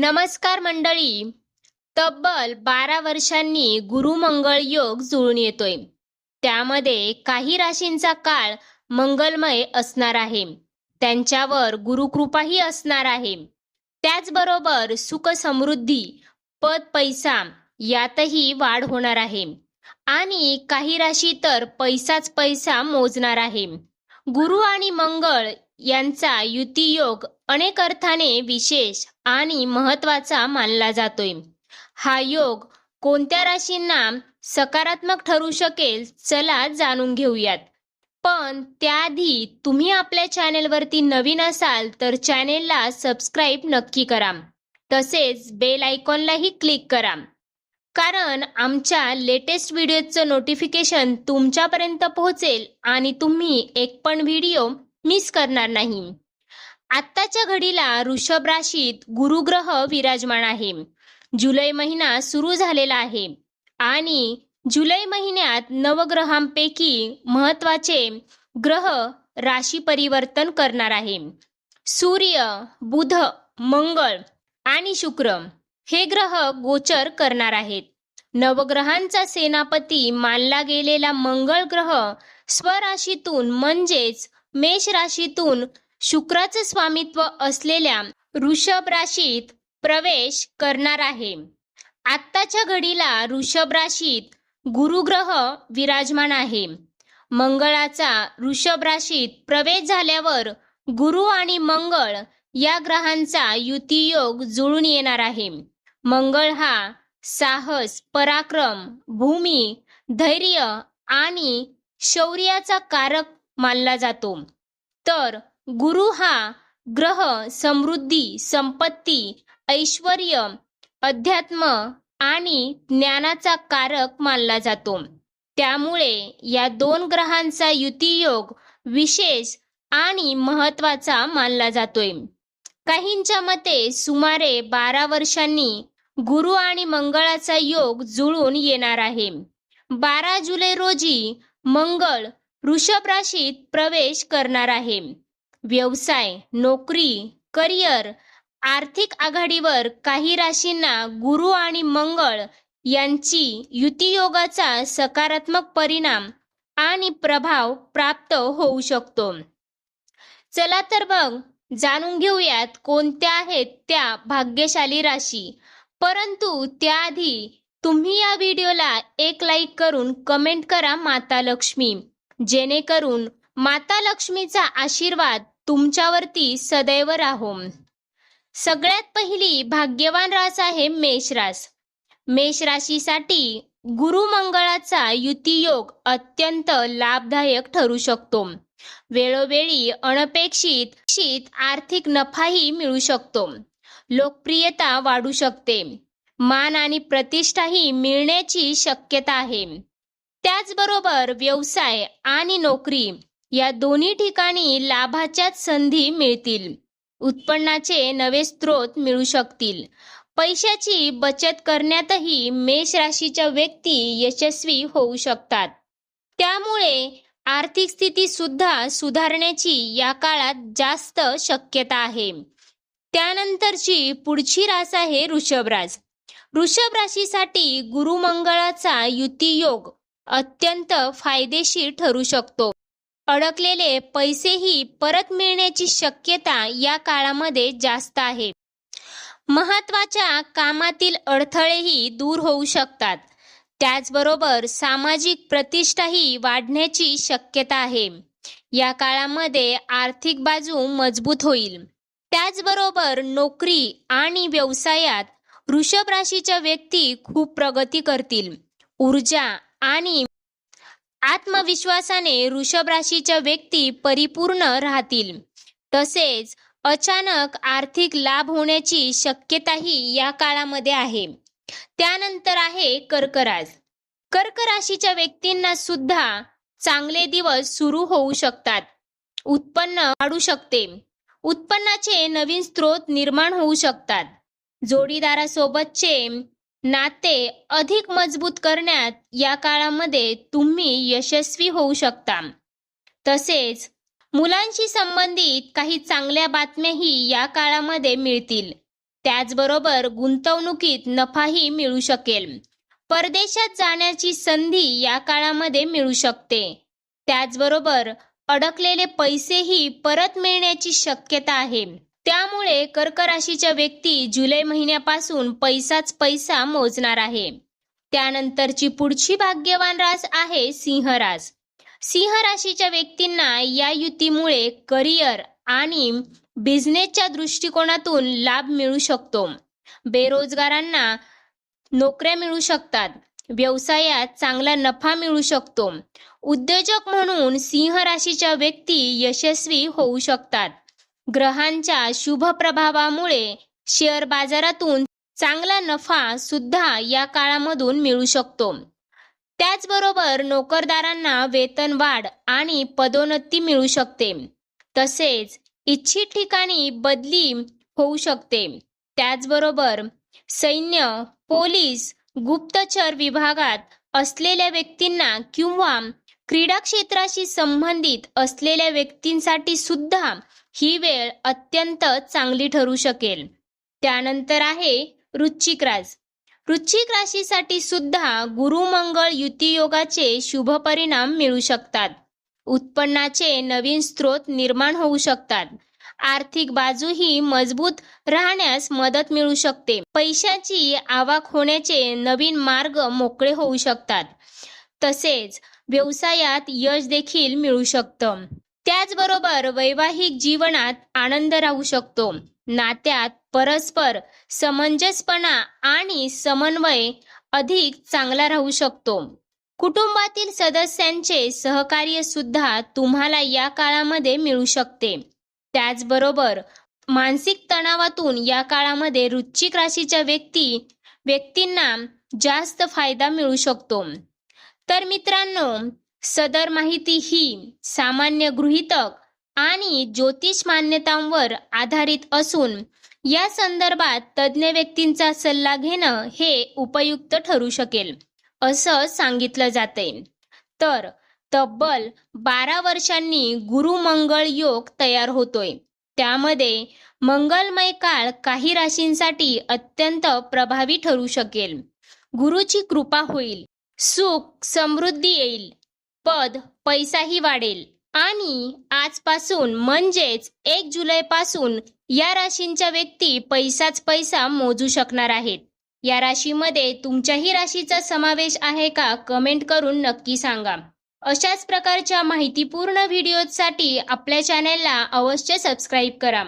नमस्कार मंडळी. तब्बल बारा वर्षांनी गुरुमंगळ योग जुळून येतोय. त्यामध्ये काही राशींचा काळ मंगलमय असणार आहे. त्यांच्यावर गुरुकृपाही असणार आहे. त्याचबरोबर सुख समृद्धी पद पैसा यातही वाढ होणार आहे. आणि काही राशी तर पैसाच पैसा मोजणार आहे. गुरु आणि मंगळ यांचा युतियोग अनेक अर्थाने विशेष आणि महत्त्वाचा मानला जातोय. हा योग कोणत्या राशींना सकारात्मक ठरू शकेल चला जाणून घेऊयात. पण त्याआधी तुम्ही आपल्या चॅनेलवरती नवीन असाल तर चॅनेलला सबस्क्राईब नक्की करा. तसेच बेल आयकॉनलाही क्लिक करा. कारण आमच्या लेटेस्ट व्हिडिओचं नोटिफिकेशन तुमच्यापर्यंत पोहोचेल आणि तुम्ही एक पण व्हिडिओ मिस करणार नाही. आत्ताच्या घडीला ऋषभ राशीत गुरुग्रह विराजमान आहे. जुलै महिना सुरू झालेला आहे. आणि जुलै महिन्यात नवग्रहांपैकी महत्त्वाचे ग्रह राशी परिवर्तन करणार आहे. सूर्य बुध मंगळ आणि शुक्र हे ग्रह गोचर करणार आहेत. नवग्रहांचा सेनापती मानला गेलेला मंगळ ग्रह स्वराशीतून म्हणजेच मेष राशीतून शुक्राचं स्वामित्व असलेल्या ऋषभ राशीत प्रवेश करणार आहे. आत्ताच्या घडीला ऋषभ राशीत गुरुग्रह विराजमान आहे. मंगळाचा ऋषभ राशीत प्रवेश झाल्यावर गुरु आणि मंगळ या ग्रहांचा युतीयोग जुळून येणार आहे. मंगळ हा साहस पराक्रम भूमी धैर्य आणि शौर्याचा कारक मानला जातो. तर गुरु हा ग्रह समृद्धी संपत्ती ऐश्वर अध्यात्म आणि ज्ञानाचा कारक मानला जातो. त्यामुळे या दोन ग्रहांचा युतीयोग विशेष आणि महत्त्वाचा मानला जातोय. काहींच्या मते सुमारे बारा वर्षांनी गुरु आणि मंगळाचा योग जुळून येणार आहे. बारा जुलै रोजी मंगळ वृषभ राशीत प्रवेश करणार आहे. व्यवसाय नोकरी करिअर आर्थिक आघाडीवर काही राशींना गुरु आणि मंगळ यांची युतियोगाचा सकारात्मक परिणाम आणि प्रभाव प्राप्त होऊ शकतो. चला तर मग जाणून घेऊयात कोणत्या आहेत त्या भाग्यशाली राशी. परंतु त्याआधी तुम्ही या व्हिडिओला एक लाईक करून कमेंट करा माता लक्ष्मी. जेणेकरून माता लक्ष्मीचा आशीर्वाद तुमच्यावरती सदैव राहो. सगळ्यात पहिली भाग्यवान रास आहे मेष रास. मेष राशीसाठी गुरु मंगळाचा युतियोग अत्यंत लाभदायक ठरू शकतो. वेळोवेळी अनपेक्षित आर्थिक नफाही मिळू शकतो. लोकप्रियता वाढू शकते. मान आणि प्रतिष्ठाही मिळण्याची शक्यता आहे. त्याचबरोबर व्यवसाय आणि नोकरी या दोन्ही ठिकाणी लाभाच्याच संधी मिळतील. उत्पन्नाचे नवे स्रोत मिळू शकतील. पैशाची बचत करण्यातही मेष राशीच्या व्यक्ती यशस्वी होऊ शकतात. त्यामुळे आर्थिक स्थिती सुद्धा सुधारण्याची या काळात जास्त शक्यता आहे. त्यानंतरची पुढची रास आहे वृषभ रास वृषभ राशीसाठी गुरुमंगळाचा युतियोग अत्यंत फायदेशीर ठरू शकतो. अडकलेले पैसेही परत मिळण्याची शक्यता या काळामध्ये जास्त आहे. महत्त्वाच्या कामातील अडथळेही दूर होऊ शकतात. त्याचबरोबर सामाजिक प्रतिष्ठाही वाढण्याची शक्यता आहे. या काळामध्ये आर्थिक बाजू मजबूत होईल. त्याचबरोबर नोकरी आणि व्यवसायात वृषभ राशीच्या व्यक्ती खूप प्रगती करतील. ऊर्जा आणि आत्मविश्वासाने वृषभ राशीच्या व्यक्ती परिपूर्ण राहतील. तसेच अचानक आर्थिक लाभ होण्याची शक्यताही या काळामध्ये आहे. त्यानंतर आहे कर्कराज. कर्क राशीच्या व्यक्तींना सुद्धा चांगले दिवस सुरू होऊ शकतात. उत्पन्न वाढू शकते. उत्पन्नाचे नवीन स्रोत निर्माण होऊ शकतात. जोडीदारासोबतचे नाते अधिक मजबूत करण्यात या काळामध्ये तुम्ही यशस्वी होऊ शकता. तसेच मुलांशी संबंधित काही चांगल्या बातम्याही या काळामध्ये मिळतील. त्याचबरोबर गुंतवणुकीत नफाही मिळू शकेल. परदेशात जाण्याची संधी या काळामध्ये मिळू शकते. त्याचबरोबर अडकलेले पैसेही परत मिळण्याची शक्यता आहे. त्यामुळे कर्क राशीच्या व्यक्ती जुलै महिन्यापासून पैसाच पैसा मोजणार आहे. त्यानंतरची पुढची भाग्यवान रास आहे सिंह रास सिंह राशीच्या व्यक्तींना या युतीमुळे करिअर आणि बिझनेसच्या दृष्टिकोनातून लाभ मिळू शकतो. बेरोजगारांना नोकऱ्या मिळू शकतात. व्यवसायात चांगला नफा मिळू शकतो. उद्योजक म्हणून सिंह राशीच्या व्यक्ती यशस्वी होऊ शकतात. ग्रहांच्या शुभ प्रभावामुळे शेअर बाजारातून चांगला नफा सुद्धा या काळामधून मिळू शकतो. त्याचबरोबर नोकरदारांना वेतन वाढ आणि पदोन्नती मिळू शकते. तसेच इच्छित ठिकाणी बदली होऊ शकते. त्याचबरोबर सैन्य पोलीस गुप्तचर विभागात असलेल्या व्यक्तींना किंवा क्रीडा क्षेत्राशी संबंधित असलेल्या व्यक्तींसाठी सुद्धा ही वेळ अत्यंत चांगली ठरू शकेल. त्यानंतर आहे वृश्चिक रास वृश्चिक राशीसाठी सुद्धा गुरुमंगळ युतीयोगाचे शुभ परिणाम मिळू शकतात. उत्पन्नाचे नवीन स्रोत निर्माण होऊ शकतात. आर्थिक बाजूही मजबूत राहण्यास मदत मिळू शकते. पैशाची आवक होण्याचे नवीन मार्ग मोकळे होऊ शकतात. तसेच व्यवसायात यश देखील मिळू शकतं. त्याचबरोबर वैवाहिक जीवनात आनंद राहू शकतो. नात्यात परस्पर समंजसपणा आणि समन्वय अधिक चांगला राहू शकतो. कुटुंबातील सदस्यांचे सहकार्य सुद्धा तुम्हाला या काळामध्ये मिळू शकते. त्याचबरोबर मानसिक तणावातून या काळामध्ये रुचिक राशीच्या व्यक्ती व्यक्तींना जास्त फायदा मिळू शकतो. तर मित्रांनो सदर माहिती ही सामान्य गृहीतक आणि ज्योतिष मान्यतांवर आधारित असून या संदर्भात तज्ज्ञ व्यक्तींचा सल्ला घेणं हे उपयुक्त ठरू शकेल असं सांगितलं जाते तर तब्बल बारा वर्षांनी गुरुमंगळ योग तयार होतोय. त्यामध्ये मंगलमय काळ काही राशींसाठी अत्यंत प्रभावी ठरू शकेल. गुरुची कृपा होईल. सुख समृद्धी येईल. पद पैसाही वाढेल. आणि आजपासून म्हणजेच एक जुलैपासून या राशींच्या व्यक्ती पैसाच पैसा मोजू शकणार आहेत. या राशीमध्ये तुमच्याही राशीचा समावेश आहे का कमेंट करून नक्की सांगा. अशाच प्रकारच्या माहितीपूर्ण व्हिडिओसाठी आपल्या चॅनेलला अवश्य सबस्क्राईब करा.